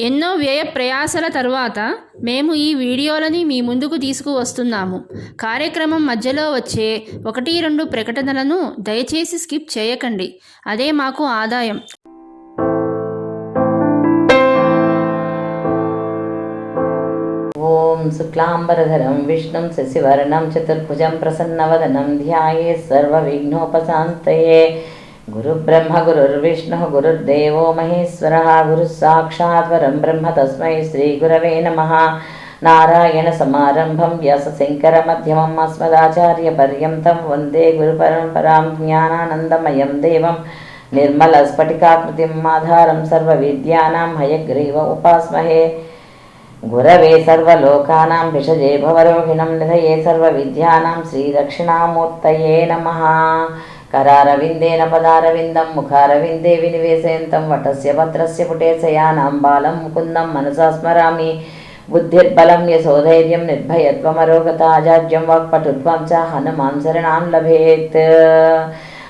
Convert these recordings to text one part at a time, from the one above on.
ఎన్నో వ్యయ ప్రయాసల తరువాత మేము ఈ వీడియోలని మీ ముందుకు తీసుకువస్తున్నాము. కార్యక్రమం మధ్యలో వచ్చే ఒకటి రెండు ప్రకటనలను దయచేసి స్కిప్ చేయకండి. అదే మాకు ఆదాయం. ఓం శుక్లాంబరధరం విష్ణుం శశివర్ణం చతుర్భుజం ప్రసన్నవదనం ధ్యాయే సర్వ విఘ్నోపశాంతయే गुरुब्रह्म गुरुर्विष्णुः गुरुर्देवो महेश्वरः गुरुः साक्षात् परं ब्रह्म तस्मै श्रीगुरवे नमः नारायणसमारम्भं व्यासशङ्करमध्यमम् अस्मदाचार्यपर्यन्तं वन्दे गुरुपरम्परां ज्ञानानन्दमयं देवं निर्मलस्फटिकाकृतिम् आधारं सर्वविद्यानां हयग्रीव उपास्महे गुरवे सर्वलोकानां भिषजे भवरोहिणं निधये सर्वविद्यानां श्रीदक्षिणामूर्तये नमः కరారవిందేన పదారవిందం ముఖారవిందే వినివేశయంతం వటస్య భద్రస్య పుటే పుటేశయానాం బాలం ముకుందం మనసా స్మరామి బుద్ధిర్బలం యశోధైర్యం నిర్భయత్వమరోగత ఆజాజ్యం వాక్పటుత్వం చ హనుమాం శరణాం లభేత్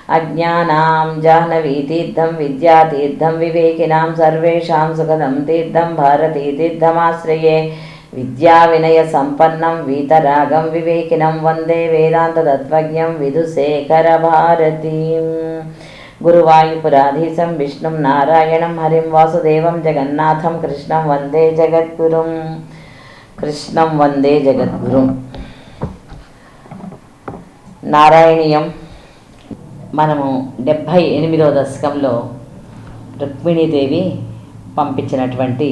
అజ్ఞానాం జాహ్నవీతీర్థం విద్యాతీర్థం వివేకినాం సర్వేషాం సుఖదం తీర్థం భారతీతీర్థమాశ్రయే విద్యా వినయ సంపన్నం వీతరాగం వివేకినం వందే వేదాంత తత్వజ్ఞం విధుశేఖర భారతి. గురువాయుపురాధీశం విష్ణుం నారాయణం హరిం వాసుదేవం జగన్నాథం కృష్ణం వందే జగద్గురుం. కృష్ణం వందే జగద్గురుం. నారాయణీయం. మనము డెబ్భై ఎనిమిదో దశకంలో రుక్మిణీదేవి పంపించినటువంటి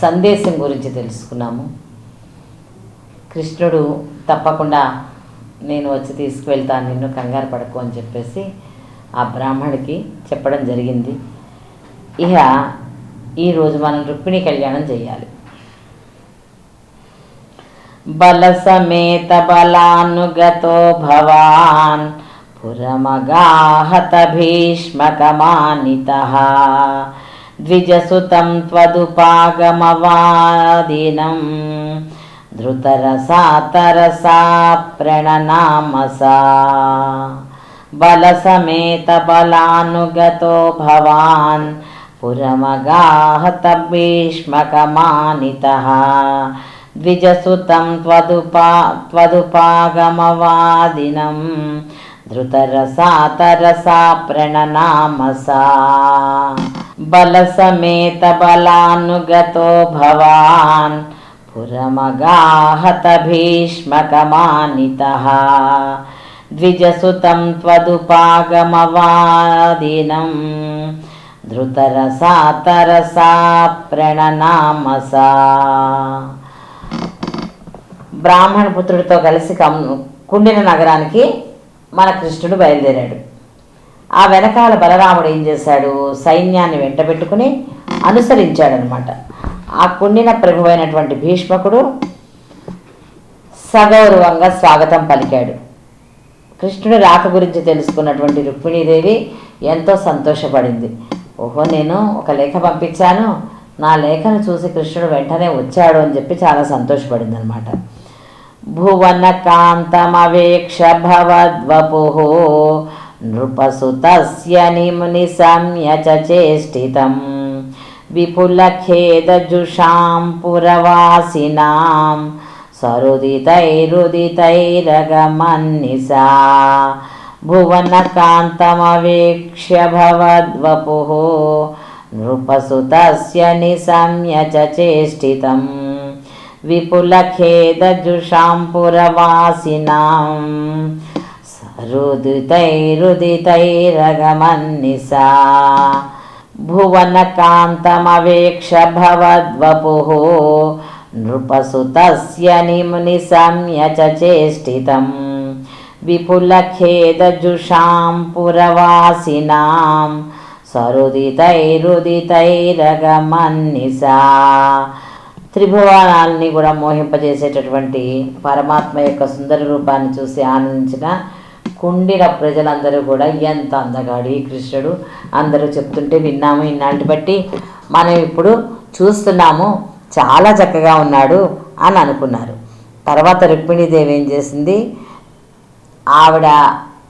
సందేశం గురించి తెలుసుకున్నాము. కృష్ణుడు తప్పకుండా నేను వచ్చి తీసుకువెళ్తాను నిన్ను కంగారు పడకు అని చెప్పేసి ఆ బ్రాహ్మడికి చెప్పడం జరిగింది. ఇక ఈరోజు మనం రుక్మిణి కళ్యాణం చేయాలి. బల సమేత బలానుగతో భవాన్ పురమగాహత భీష్మకమానిత. द्विजसुतं त्वदुपागमवादिनम् धृतरसा तरसा प्रणनामसा बलसमेतबलानुगतो भवान् पुरमगाहत भीष्मकमानितः द्विजसुतं त्वदुपा त्वदुपागमवादिनम् ధృతరసాతరసా ప్రణనామసా. బలసమేత బలానుగతో భవాన్ పురమగాహత భీష్మకమానితః. ద్విజసుతం త్వదుపాగమవాదినం ధృతరసాతరసా ప్రణనామసా. బ్రాహ్మణ పుత్రుడితో కలిసి కమ్ కుండిన నగరానికి మన కృష్ణుడు బయలుదేరాడు. ఆ వెనకాల బలరాముడు ఏం చేశాడు? సైన్యాన్ని వెంటబెట్టుకుని అనుసరించాడనమాట. ఆ కుండిన ప్రభువైనటువంటి భీష్మకుడు సగౌరవంగా స్వాగతం పలికాడు. కృష్ణుడు రాక గురించి తెలుసుకున్నటువంటి రుక్మిణీదేవి ఎంతో సంతోషపడింది. ఓహో నేను ఒక లేఖ పంపించాను. నా లేఖను చూసి కృష్ణుడు వెంటనే వచ్చాడు అని చెప్పి చాలా సంతోషపడింది అనమాట भुवनकान्तमवेक्ष भवद्वपुः नृपसुतस्य निं निसंयच विपुलखेदजुषां पुरवासिनां सरुदितैरुदितैरगमन्निसा भुवनकान्तमवेक्ष्य भवद्वपुः नृपसुतस्य निसंय चेष्टितम् विपुलखेदजुषां पुरवासिनां पुरवासिनांतैरुदितैरगमन्निषा भुवनकान्तमवेक्ष भवद्वपुः। नृपसुतस्य निम्नि निम्निसंयचेष्टितं विपुलखेदजुषां पुरवासिनां सरुदितैरुदितैरगमन्निसा। త్రిభువనాల్ని కూడా మోహింపజేసేటటువంటి పరమాత్మ యొక్క సుందర రూపాన్ని చూసి ఆనందించిన కుండిన ప్రజలందరూ కూడా ఎంత అందగాడు ఈ కృష్ణుడు. అందరూ చెప్తుంటే విన్నాము ఇన్నాటి బట్టి. మనం ఇప్పుడు చూస్తున్నాము చాలా చక్కగా ఉన్నాడు అని అనుకున్నారు. తర్వాత రుక్మిణీదేవి ఏం చేసింది? ఆవిడ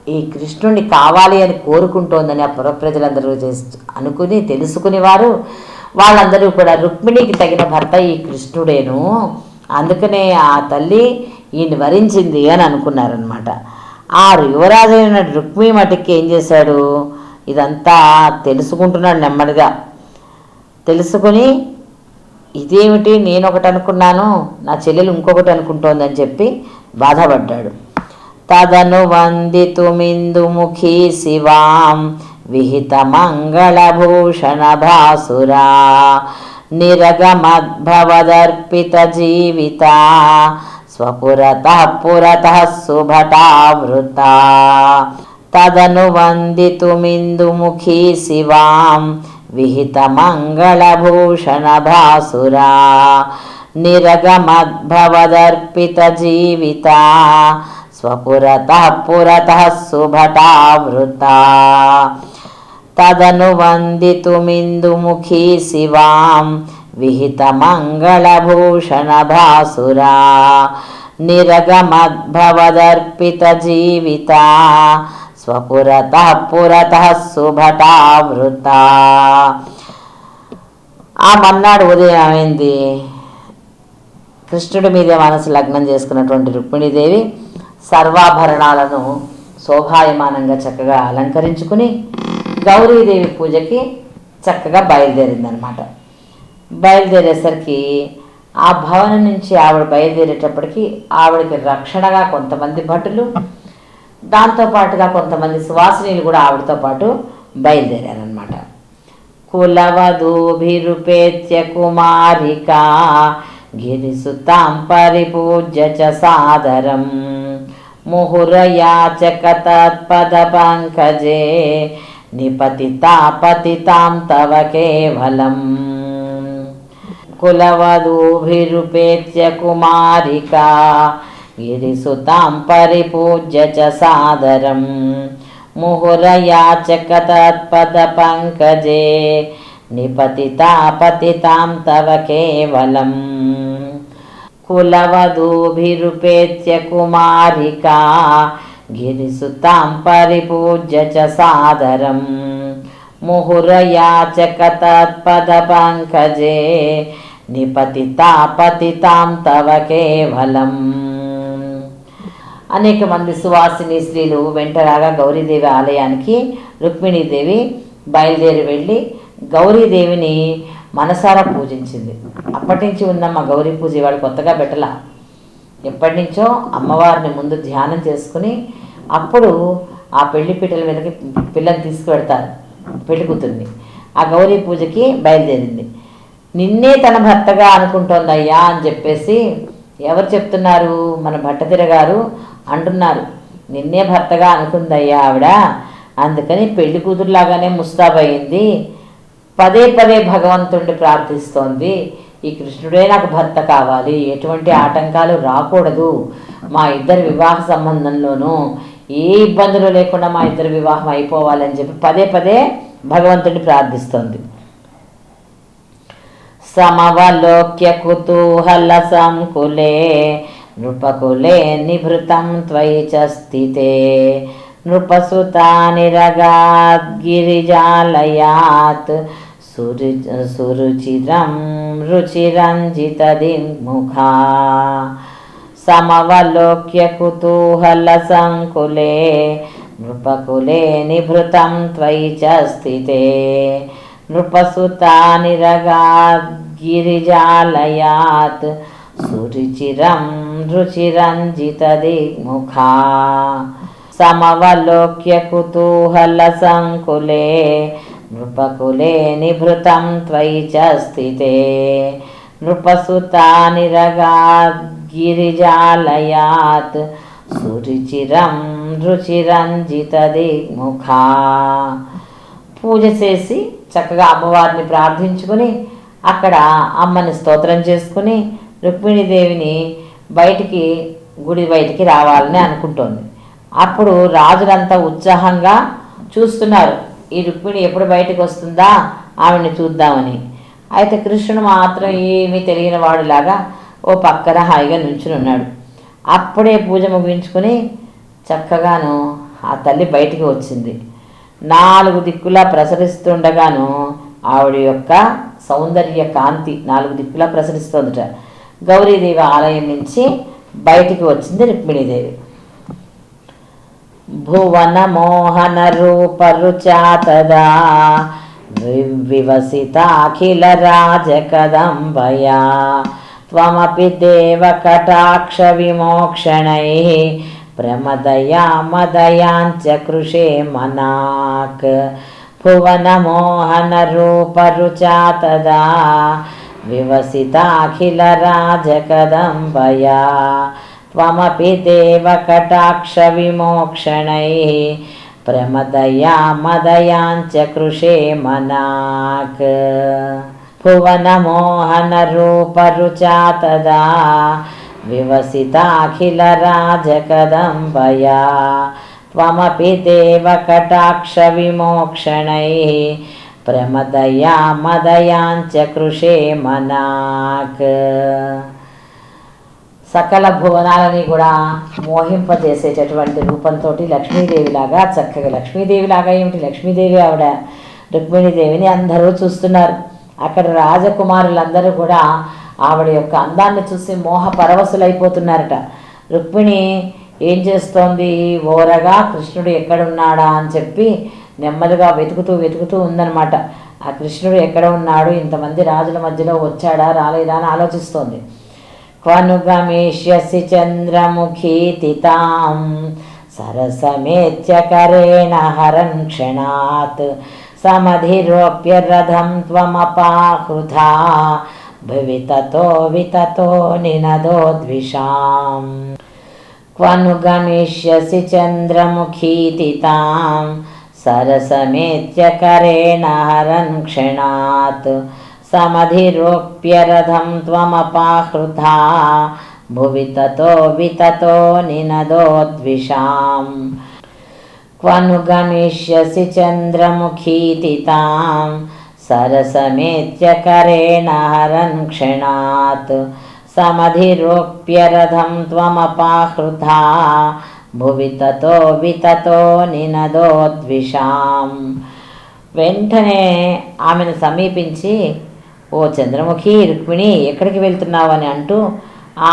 ఈ కృష్ణుడిని కావాలి అని కోరుకుంటోందని ఆ పుర ప్రజలందరూ చేసి అనుకుని తెలుసుకుని వారు వాళ్ళందరూ కూడా రుక్మిణికి తగిన భర్త ఈ కృష్ణుడేను. అందుకనే ఆ తల్లి ఈయన్ని వరించింది అని అనుకున్నారనమాట ఆ యువరాజు రుక్మి మటుకి ఏం చేశాడు? ఇదంతా తెలుసుకుంటున్నాడు నెమ్మదిగా. తెలుసుకొని ఇదేమిటి నేను ఒకటి అనుకున్నాను నా చెల్లెలు ఇంకొకటి అనుకుంటోందని చెప్పి బాధపడ్డాడు. తదను వందితుమిందుముఖీ శివాం విహిత మంగళభూషణ భాసురా నిరగమద్భవదర్పిత జీవిత స్వపురత పురత శుభటావృత తదను వందితుమిందుముఖీ శివాం విహిత మంగళభూషణ తదను వందితుమిందుముఖీ శివాం విహితమంగళభూషణ భాసురా నిరగమద్భవదర్పిత జీవిత స్వపురత పురత శుభటావృత ఆ మన్నాడు ఉదయం ఏమైంది? కృష్ణుడి మీద మనసు లగ్నం చేసుకున్నటువంటి రుక్మిణీదేవి సర్వాభరణాలను శోభాయమానంగా చక్కగా అలంకరించుకుని గౌరీదేవి పూజకి చక్కగా బయలుదేరిందనమాట బయలుదేరేసరికి ఆ భవనం నుంచి ఆవిడ బయలుదేరేటప్పటికి ఆవిడకి రక్షణగా కొంతమంది భటులు దాంతోపాటుగా కొంతమంది సువాసినీలు కూడా ఆవిడతో పాటు బయలుదేరారనమాట కులవధూభిరుపేత్య కుమారిక గిరిసుతాం పరిపూజ్య చ సాదరం. ముహురయాచక తత్పద పంకజే నిపతితా పతితాం తవ కేవలం కులవధూభిరుపేత్య కుమారికా గిరిసుతాం పరిపూజ్య చ సాదరం ముహురయాచక తత్పద పంకజే నిపతితా పతితాం తవ కేవలం కులవధూభిరుపేత్య కుమారికా గిరిసుతాం పరిపూజ్య చ సాదరం ముహురయాచక తత్పద పంకజే నిపతితా పతితాం తవ కేవలం అనేక మంది సువాసిని స్త్రీలు వెంటరాగా గౌరీదేవి ఆలయానికి రుక్మిణీదేవి బయలుదేరి వెళ్ళి గౌరీదేవిని మనసారా పూజించింది. అప్పటి నుంచి ఉందమ్మ గౌరీ పూజ ఇవాళ కొత్తగా పెట్టలా. ఎప్పటి నుంచో అమ్మవారిని ముందు ధ్యానం చేసుకుని అప్పుడు ఆ పెళ్ళి పీటల మీదకి పిల్లని తీసుకువెడతారు పెళ్ళి కూతుర్ని. ఆ గౌరీ పూజకి బయలుదేరింది. నిన్నే తన భర్తగా అనుకుంటోందయ్యా అని చెప్పేసి ఎవరు చెప్తున్నారు? మన భట్టతిర గారు అంటున్నారు. నిన్నే భర్తగా అనుకుందయ్యా ఆవిడ అందుకని పెళ్ళి కూతురులాగానే ముస్తాబయింది. పదే పదే భగవంతుడిని ప్రార్థిస్తోంది. ఈ కృష్ణుడే నాకు భర్త కావాలి. ఎటువంటి ఆటంకాలు రాకూడదు. మా ఇద్దరి వివాహ సంబంధంలోనూ ఏ ఇబ్బందులు లేకుండా మా ఇద్దరి వివాహం అయిపోవాలని చెప్పి పదే పదే భగవంతుడిని ప్రార్థిస్తోంది. సమవలోక్య కుతూహల సంకులే నృపకులే నిభృతం త్వయి చ స్థితే. నృపసుతా నిరగాద్గిరిజాలయాత్ గిరిజాలయాత్ సురుచిరం రుచిరంజితదిముఖా సమవలోక్య కుతూహల సంకులే నృపకులే నిభృతం త్వయి చ స్థితే నృపసుతా నిరగాద్గిరిజాలయాత్ సురుచిరం రుచిరంజితదిముఖా సమవలోక్య కుతూహల సంకులే నృపకులే నిభృతం త్వయి చ స్థితే నృపసుతా నిరగాద్గిరిజాలయాత్ సురుచిరం రుచిరంజితదిముఖా పూజ చేసి చక్కగా అమ్మవారిని ప్రార్థించుకుని అక్కడ అమ్మని స్తోత్రం చేసుకుని రుక్మిణీదేవిని బయటికి గుడి బయటికి రావాలని అనుకుంటోంది. అప్పుడు రాజులంతా ఉత్సాహంగా చూస్తున్నారు. ఈ రుక్మిణి ఎప్పుడు బయటకు వస్తుందా? ఆమెను చూద్దామని. అయితే కృష్ణుడు మాత్రం ఏమీ తెలియని వాడులాగా ఓ పక్కన హాయిగా నుంచుని ఉన్నాడు. అప్పుడే పూజ ముగించుకుని చక్కగాను ఆ తల్లి బయటికి వచ్చింది. నాలుగు దిక్కులా ప్రసరిస్తుండగాను ఆవిడ యొక్క సౌందర్య కాంతి నాలుగు దిక్కులా ప్రసరిస్తోందట. గౌరీదేవి ఆలయం నుంచి బయటికి వచ్చింది రుక్మిణీదేవి. भुवनमोहनरूपरुचा तदा विवसिताखिलराजकदम्बया त्वमपि देवकटाक्षविमोक्षणैः प्रमदया मदयाञ्च कृषे मनाक्। भुवनमोहनरूपरुचा तदा विवसिताखिलराजकदम्बया त्वमपि देव कटाक्षविमोक्षणैः प्रमदया मदयाञ्च कृषे मनाक्। भुवनमोहनरूपरुचा तदा विवसिताखिलराजकदम्बया त्वमपि देव कटाक्षविमोक्षणैः प्रमदया मदयाञ्च कृषे मनाक्। సకల భువనాలని కూడా మోహింపజేసేటటువంటి రూపంతో లక్ష్మీదేవిలాగా చక్కగా లక్ష్మీదేవిలాగా ఏమిటి? లక్ష్మీదేవి ఆవిడ రుక్మిణీదేవిని అందరూ చూస్తున్నారు. అక్కడ రాజకుమారులందరూ కూడా ఆవిడ యొక్క అందాన్ని చూసి మోహ పరవశులైపోతున్నారట. రుక్మిణి ఏం చేస్తోంది? ఓరగా కృష్ణుడు ఎక్కడున్నాడా అని చెప్పి నెమ్మదిగా వెతుకుతూ వెతుకుతూ ఉందన్నమాట. ఆ కృష్ణుడు ఎక్కడ ఉన్నాడు? ఇంతమంది రాజుల మధ్యలో వచ్చాడా? రాలేదా అని ఆలోచిస్తోంది. क्वनु गमिष्यसि चन्द्रमुखीति तां सरसमेत्य करेण हरन् क्षणात्। समधिरोप्य रथं त्वमपाहृथा विततो विततो निनदो द्विषां क्व गमिष्यसि चन्द्रमुखीति तां सरसमेत्य करेण हरन् क्षणात्। తాం సరసమేత్యకరేణ హరన్ క్షణాత్ సమధిరోప్యరథం త్వమపాహృతా భువి తతో వితతో నినదోద్విషాం క్వను గమిష్యసి చంద్రముఖీతి తాం సరసమేత్యకరేణ హరన్ క్షణాత్ సమధిరోప్యరథం త్వమపాహృతా భువి తతో వితతో నినదోద్విషాం వెంటనే ఆమెను సమీపించి ఓ చంద్రముఖి రుక్మిణి ఎక్కడికి వెళ్తున్నావని అంటూ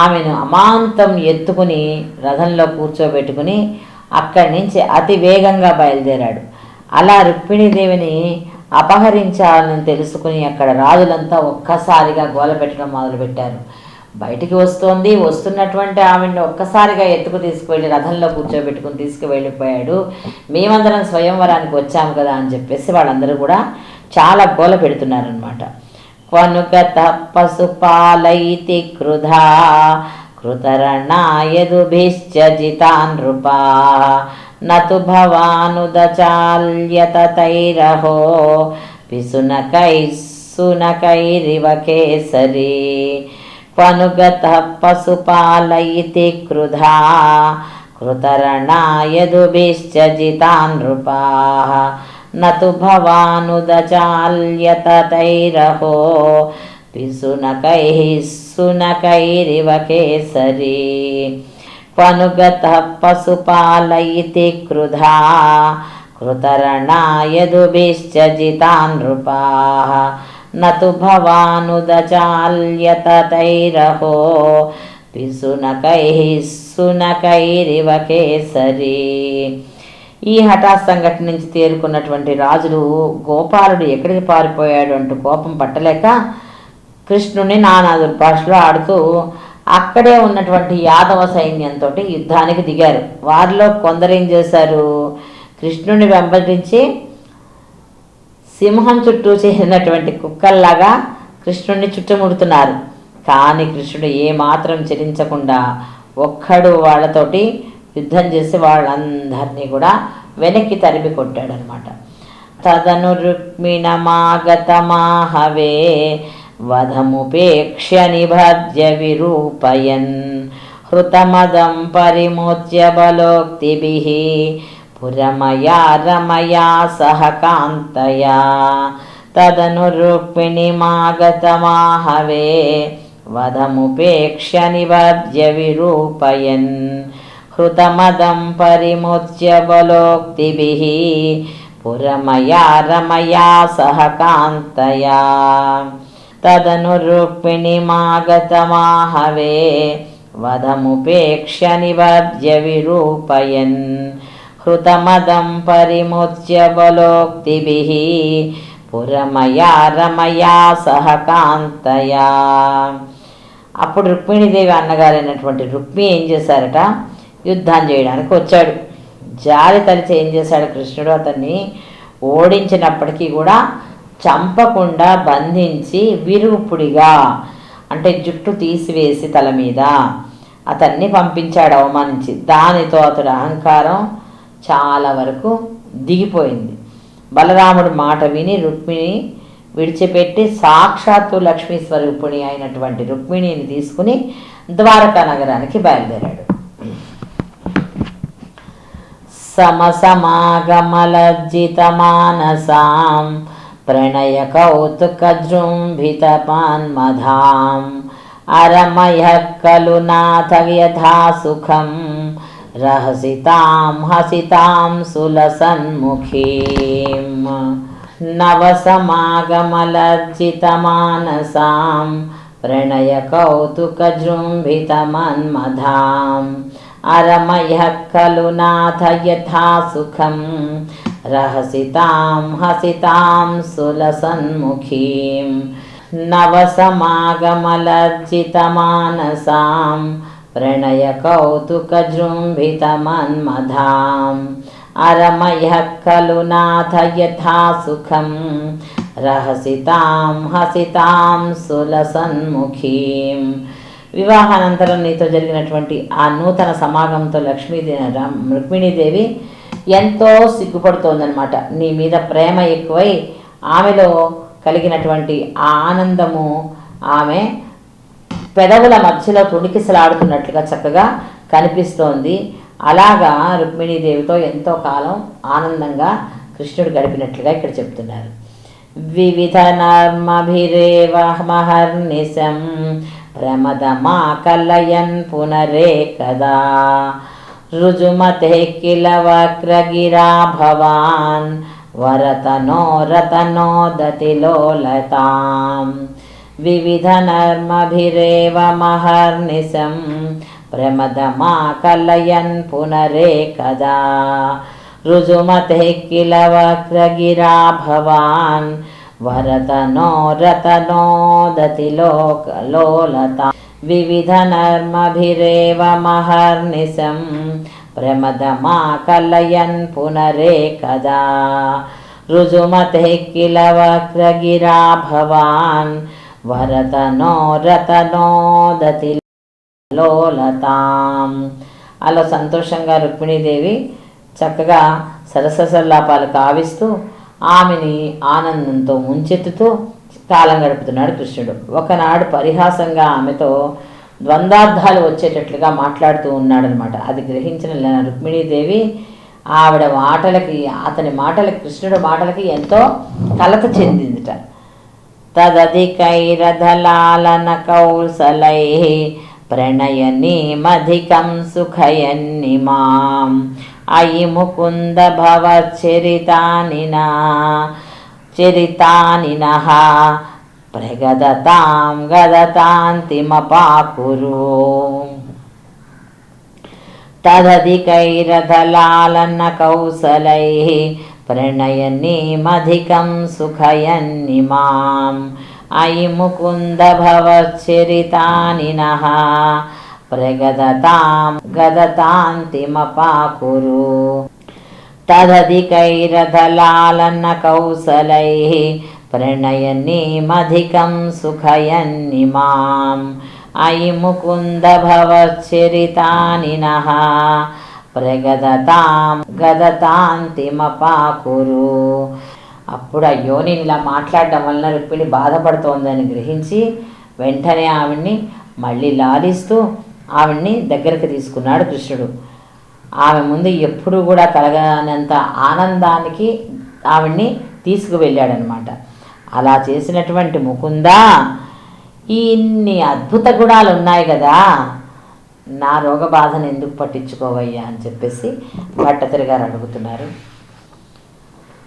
ఆమెను అమాంతం ఎత్తుకుని రథంలో కూర్చోబెట్టుకుని అక్కడి నుంచి అతి వేగంగా బయలుదేరాడు. అలా రుక్మిణీదేవిని అపహరించాలని తెలుసుకుని అక్కడ రాజులంతా ఒక్కసారిగా గోల పెట్టడం మొదలుపెట్టారు. బయటికి వస్తోంది వస్తున్నటువంటి ఆమెను ఒక్కసారిగా ఎత్తుకు తీసుకువెళ్ళి రథంలో కూర్చోబెట్టుకుని తీసుకువెళ్ళిపోయాడు. మేమందరం స్వయంవరానికి వచ్చాము కదా అని చెప్పేసి వాళ్ళందరూ కూడా చాలా గోల పెడుతున్నారనమాట क्वनुगतः पशुपालैति क्रुधा कृतरणायदुभिश्च जिता नृपाः न तु भवानुदचाल्यत तैरहो पिसुनकैः सुनकैरिव केसरी। क्वनुगतः पशुपालैति क्रुधा कृतरणायदुभिश्च जिता नृपाः నతు భవానుదచాల్యత తైరహో పిసునకై సునకైరివ కేసరి క్వనుగత పశుపాలయితి క్రుధా కృతరణాయదుభిశ్చ జితాన్ నృపా నతు భవానుదచాల్యత తైరహో పిసునకై సునకైరివ కేసరి ఈ హఠాత్ సంఘటన నుంచి తేరుకున్నటువంటి రాజులు గోపాలుడు ఎక్కడికి పారిపోయాడు అంటూ కోపం పట్టలేక కృష్ణుని నానా దుర్భాషలో ఆడుతూ అక్కడే ఉన్నటువంటి యాదవ సైన్యంతో యుద్ధానికి దిగారు. వారిలో కొందరు ఏం చేశారు? కృష్ణుని వెంబడించి సింహం చుట్టూ చేసినటువంటి కుక్కల్లాగా కృష్ణుడిని చుట్టుముడుతున్నారు. కానీ కృష్ణుడు ఏమాత్రం చెలించకుండా ఒక్కడు వాళ్ళతోటి యుద్ధం చేసి వాళ్ళందరినీ కూడా వెనక్కి తరిమి కొట్టాడనమాట. తదను రుక్మిణమాగతమాహవే వధముపేక్ష్య నిభద్య విరూపయన్ హృతమదం పరిమోచ్య బలోక్తిభిः పురమయా రమయా సహ కాంతయా తదను రుక్మిణిమాగతమాహవే వధముపేక్ష్య నివర్జ్య విరూపయన్ హృతమదం పరిముచ్య బలోక్తిభిः పురమయా రమయా సహ తదను రుక్మిణి మాగతమాహవే వదముపేక్ష నివర్జ్య విరూపయన్ హృతమదం పరిముచ్య బలోక్తిభిः పురమయా రమయా సహ అప్పుడు రుక్మిణీదేవి అన్నగారైనటువంటి రుక్మి ఏం చేశారట? యుద్ధం చేయడానికి వచ్చాడు. జాలి తలిచి ఏం చేశాడు కృష్ణుడు? అతన్ని ఓడించినప్పటికీ కూడా చంపకుండా బంధించి విరుగుపుడిగా అంటే జుట్టు తీసివేసి తల మీద అతన్ని పంపించాడు అవమానించి. దానితో అతడు అహంకారం చాలా వరకు దిగిపోయింది. బలరాముడు మాట విని రుక్మిణి విడిచిపెట్టి సాక్షాత్తు లక్ష్మీ స్వరూపుణి అయినటువంటి రుక్మిణిని తీసుకుని ద్వారకా నగరానికి బయలుదేరాడు. समसमागमलज्जितमानसां प्रणयकौतुकजृम्भितपान्मधाम् अरमयः खलु नाथ यथा सुखं रहसितां हसितां सुलसन्मुखीम् नवसमागमलज्जितमानसां प्रणयकौतुकजृम्भितमन्मधाम् अरमयः खलु नाथ यथा सुखं रहसितां हसितां सुलसन्मुखीं नवसमागमलर्जितमानसां प्रणयकौतुकजृम्भितमन्मधाम् अरमयः खलु नाथ यथा सुखं रहसितां हसितां सुलसन्मुखीम् వివాహానంతరం నీతో జరిగినటువంటి ఆ నూతన సమాగంతో లక్ష్మీదేవి రుక్మిణీదేవి ఎంతో సిగ్గుపడుతోందనమాట నీ మీద ప్రేమ ఎక్కువై ఆమెలో కలిగినటువంటి ఆ ఆనందము ఆమె పెదవుల మధ్యలో తుణికిసలాడుతున్నట్లుగా చక్కగా కనిపిస్తోంది. అలాగా రుక్మిణీదేవితో ఎంతో కాలం ఆనందంగా కృష్ణుడు గడిపినట్లుగా ఇక్కడ చెప్తున్నారు. వివిధ నర్మభిరేవ प्रमदमा पुनरेकदा। रुजुमते किल वक्रगिरा भवान् वरतनो रतनो दतिलोलतां विविधनर्मभिरेवमहर्निशं प्रमदमा कलयन् पुनरेकदा। रुजुमते किल वक्रगिरा भवान् కలయన్ పునరే కదా రుజుమతే వివిధ నర్మభిరేవ మహర్నిశం ప్రమదమా కలయన్ పునరే కదా రుజుమతే కిల వక్రగిరా భవాన్ వరతనో రతనో దతి లోలతాం. అలా సంతోషంగా రుక్మిణీదేవి చక్కగా సరససల్లాపాలు కావిస్తూ ఆమెని ఆనందంతో ముంచెత్తుతూ కాలం గడుపుతున్నాడు కృష్ణుడు. ఒకనాడు పరిహాసంగా ఆమెతో ద్వంద్వార్థాలు వచ్చేటట్లుగా మాట్లాడుతూ ఉన్నాడనమాట అది గ్రహించిన ల- రుక్మిణీదేవి ఆవిడ మాటలకి అతని మాటలకి కృష్ణుడి మాటలకి ఎంతో కలత చెందిందిట. తదధికైరధలాలన కౌసలై సుఖయన్ని మాం అయి ముకుంద భవచరితానినా చరితానినః ప్రగదతాం గదతాంతిమపాకురు తదధికైరధలాలన కౌసలైः ప్రణయనీమధికం సుఖయన్నిమాం అయి ముకుంద భవచరితానినః ప్రగదతాం గదతాంతిమపాకురు తదధికైరథలాలన్న కౌసలైः ప్రణయనీమధికం సుఖయన్నిమాం అయి ముకుంద భవచరితానినః ప్రగదతాం గదతాంతిమపాకురు అప్పుడు అయ్యో నేను ఇలా మాట్లాడడం వలన రుక్మిణి బాధపడుతోందని గ్రహించి వెంటనే ఆవిడ్ని మళ్ళీ లాలిస్తూ ఆవిడ్ని దగ్గరకు తీసుకున్నాడు కృష్ణుడు. ఆమె ముందు ఎప్పుడు కూడా కలగనంత ఆనందానికి ఆవిడ్ని తీసుకువెళ్ళాడనమాట. అలా చేసినటువంటి ముకుందా ఇన్ని అద్భుత గుణాలు ఉన్నాయి కదా నా రోగ బాధను ఎందుకు పట్టించుకోవయ్యా? అని చెప్పేసి భట్టతిరి గారు అడుగుతున్నారు.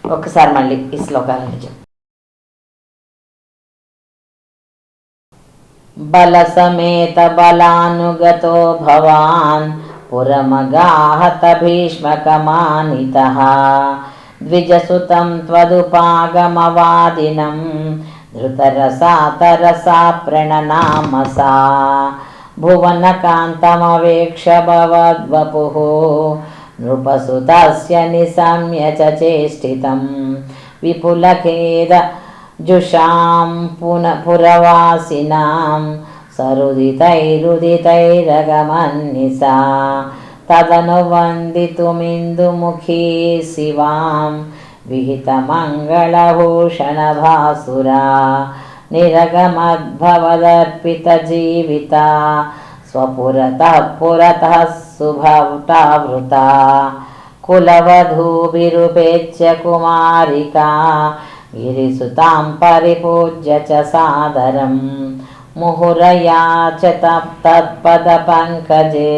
ఒకసారి మళ్ళీ ఈ శ్లోకాలను చెప్పు बलसमेतबलानुगतो भवान् पुरमगाहत भीष्मकमानितः द्विजसुतं त्वदुपागमवादिनं नृतरसा तरसा प्रणनामसा। भुवनकान्तमवेक्ष भवद्वपुः नृपसुतस्य निशम्य च चेष्टितं। विपुलखेद जुषां पुन पुरवासिनां सरुदितैरुदितैरगमन्निसा तदनु वन्दितुमिन्दुमुखी शिवां विहितमङ्गलभूषणभासुरा निरगमद्भवदर्पितजीविता स्वपुरतः पुरतः सुभवटावृता कुलवधूभिरुपेच्य कुमारिका విరిసుతాం పరిపూజ్య చ సాదరం ముహురయా చ తత్పద పంకజే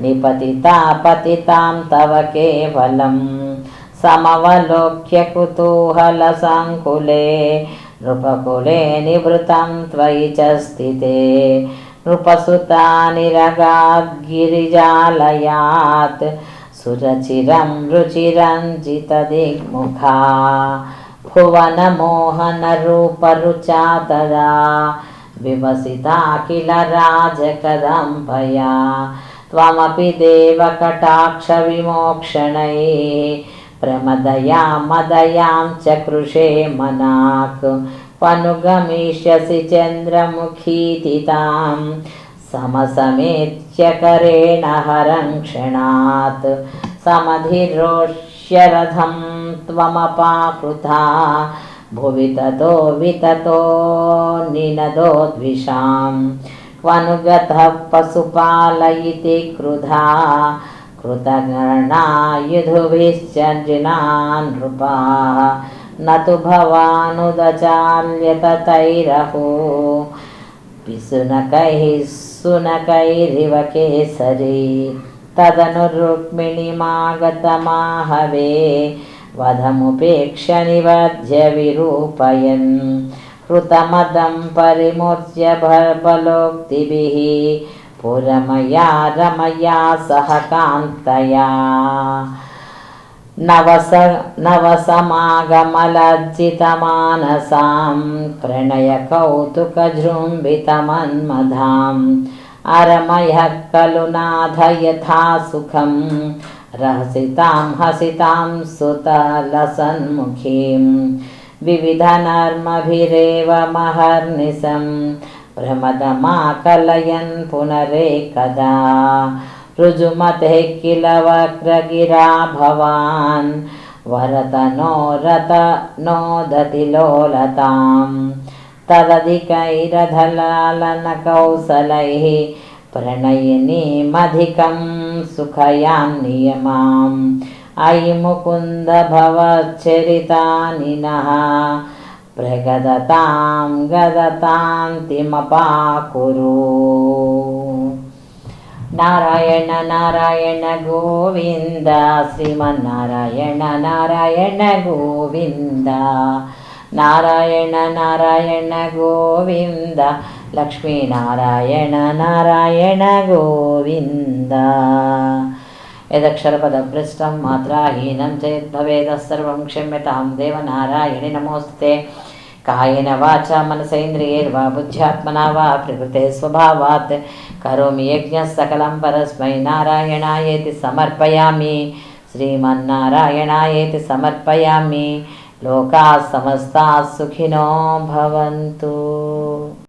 నిపతితా పతితాం తవ కేవలం సమవలోక్య కుతూహల సంకులే నృపకులే నివృతం త్వయి చ స్థితే నృపసుతా నిరగాద్గిరిజాలయాత్ సురచిరం రుచిరంజిత దిగ్ముఖా तदा विवसिता किल राजकदम्बया त्वमपि देवकटाक्षविमोक्षणैः प्रमदया मदयां च कृषे मनाक्, पनुगमिष्यसि चन्द्रमुखीति तां समसमेत्य करेण हरं क्षणात् समधिरोष्यरथं त्वमपाकृता भुवि ततो विततो निनदो द्विषां क्वनुगतः पशुपालयिति क्रुधा। कृतगणायुधुभिश्च नृपाः। न तु भवानुदचाल्यततैरहो पिसुनकैः सुनकैरिव केसरी। तदनु रुक्मिणीमागतमाहवे वधमुपेक्ष्य निवध्य विरूपयन् हृतमदं परिमूर्च्य बलोक्तिभिः पुरमया रमया सह कान्तया नवस नवसमागमलज्जितमानसां प्रणयकौतुकजृम्भितमन्मधाम्। अरमयः खलु नाथ यथा सुखं रहसितां हसितां सुतलसन्मुखीं। विविधनर्मभिरेव महर्निशं। प्रमदमाकलयन् पुनरेकदा। ऋजुमते किल वक्रगिरा भवान्। वरतनो रत नोदति लोलतां तदधिकैरधलालनकौसलैः प्रणयिनीमधिकं सुखयां नियमाम् अयि मुकुन्दभवच्चरितानि नः प्रगदतां गदतान्तिमपाकुरु नारायण नारायण गोविन्द श्रीमन्नारायण नारायण गोविन्द नारायण नारायण गोविन्द లక్ష్మీనారాయణ నారాయణ గోవింద యదక్షరపదభ్రష్టం మాత్రాహీనం చేద్భవేద సర్వం క్షమ్యతాం దేవనారాయణి నమోస్తే కాయన వాచ మనసేంద్రియైర్వా బుద్ధ్యాత్మనా వా ప్రకృతే స్వభావాత్ కరోమి యజ్ఞ సకలం పరస్మై నారాయణాయేతి సమర్పయామి శ్రీమన్నారాయణాయేతి సమర్పయామి లోకా సమస్తా సుఖినో భవంతు